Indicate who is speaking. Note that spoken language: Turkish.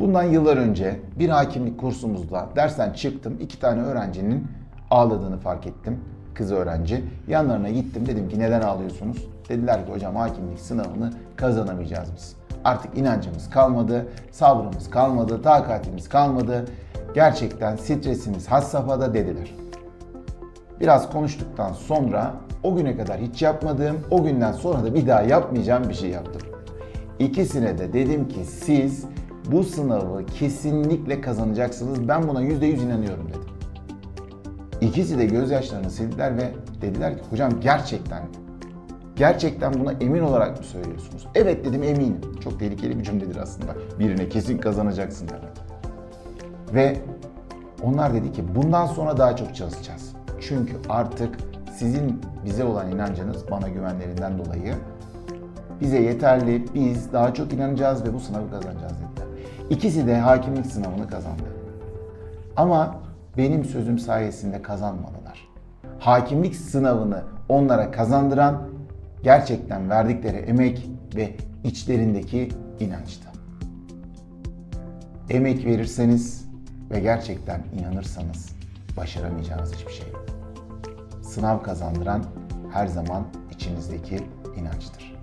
Speaker 1: Bundan yıllar önce bir hakimlik kursumuzda dersten çıktım. iki tane öğrencinin ağladığını fark ettim. Kız öğrenci. Yanlarına gittim. Dedim ki neden ağlıyorsunuz? Dediler ki hocam hakimlik sınavını kazanamayacağız biz. Artık inancımız kalmadı, sabrımız kalmadı, takatimiz kalmadı. Gerçekten stresimiz has safhada dediler. Biraz konuştuktan sonra o güne kadar hiç yapmadığım, o günden sonra da bir daha yapmayacağım bir şey yaptım. İkisine de dedim ki siz bu sınavı kesinlikle kazanacaksınız. Ben buna %100 inanıyorum dedim. İkisi de gözyaşlarını sildiler ve dediler ki hocam gerçekten Gerçekten buna emin olarak mı söylüyorsunuz? Evet dedim eminim. Çok tehlikeli bir cümledir aslında. Birine kesin kazanacaksın demek. Ve onlar dedi ki bundan sonra daha çok çalışacağız. Çünkü artık sizin bize olan inancınız bana güvenlerinden dolayı bize yeterli, biz daha çok inanacağız ve bu sınavı kazanacağız dediler. İkisi de hakimlik sınavını kazandı. Ama benim sözüm sayesinde kazanmadılar. Hakimlik sınavını onlara kazandıran gerçekten verdikleri emek ve içlerindeki inançtı. Emek verirseniz ve gerçekten inanırsanız başaramayacağınız hiçbir şey yok. Sınav kazandıran her zaman içinizdeki inançtır.